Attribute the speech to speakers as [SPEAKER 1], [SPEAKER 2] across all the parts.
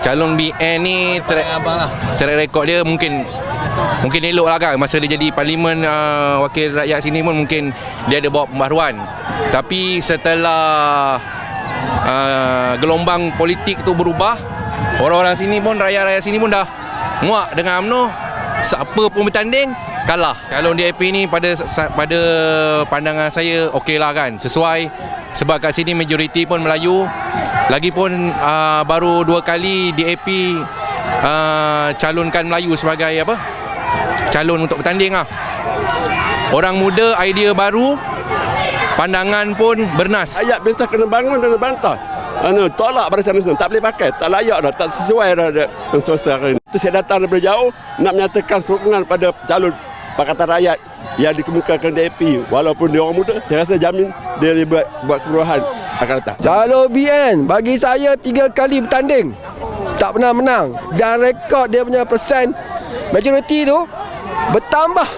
[SPEAKER 1] Calon BN ni track, track record dia mungkin mungkin elok lah kan. Masa dia jadi parlimen uh, wakil rakyat sini pun mungkin dia ada bawa pembaharuan. Tapi setelah uh, gelombang politik tu berubah orang-orang sini pun rakyat-rakyat sini pun dah muak dengan UMNO. Siapa pun bertanding kalah. Calon DAP ni pada pada pandangan saya okey lah kan. Sesuai. Sebab kat sini majoriti pun Melayu lagipun uh, baru dua kali DAP uh, calonkan Melayu sebagai apa calon untuk bertanding lah orang muda idea baru pandangan pun bernas
[SPEAKER 2] Ayat biasa kena bangun dan bantah. Anu, tolak Barisan Nasional. Tak boleh pakai. Tak layak dah. Tak sesuai dah dengan sosial hari ini. Itu saya datang daripada jauh nak menyatakan sokongan pada calon Pakatan Rakyat yang dikemukakan DAP. Walaupun dia orang muda, saya rasa jamin dia boleh buat, buat keluaran akan datang.
[SPEAKER 3] Calon BN bagi saya tiga kali bertanding. Tak pernah menang. Dan rekod dia punya persen majoriti tu bertambah.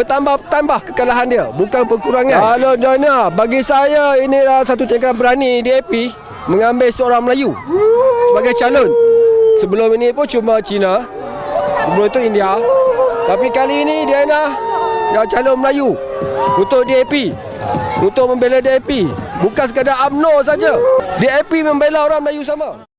[SPEAKER 3] Bertambah bertambah kekalahan dia. Bukan perkurangan. Kalau Dana bagi saya inilah satu tindakan berani DAP mengambil seorang Melayu sebagai calon. Sebelum ini pun cuma Cina sebelum itu India. Tapi kali ini dia nak yang calon Melayu untuk DAP untuk membela DAP bukan sekadar UMNO saja. DAP membela orang Melayu sama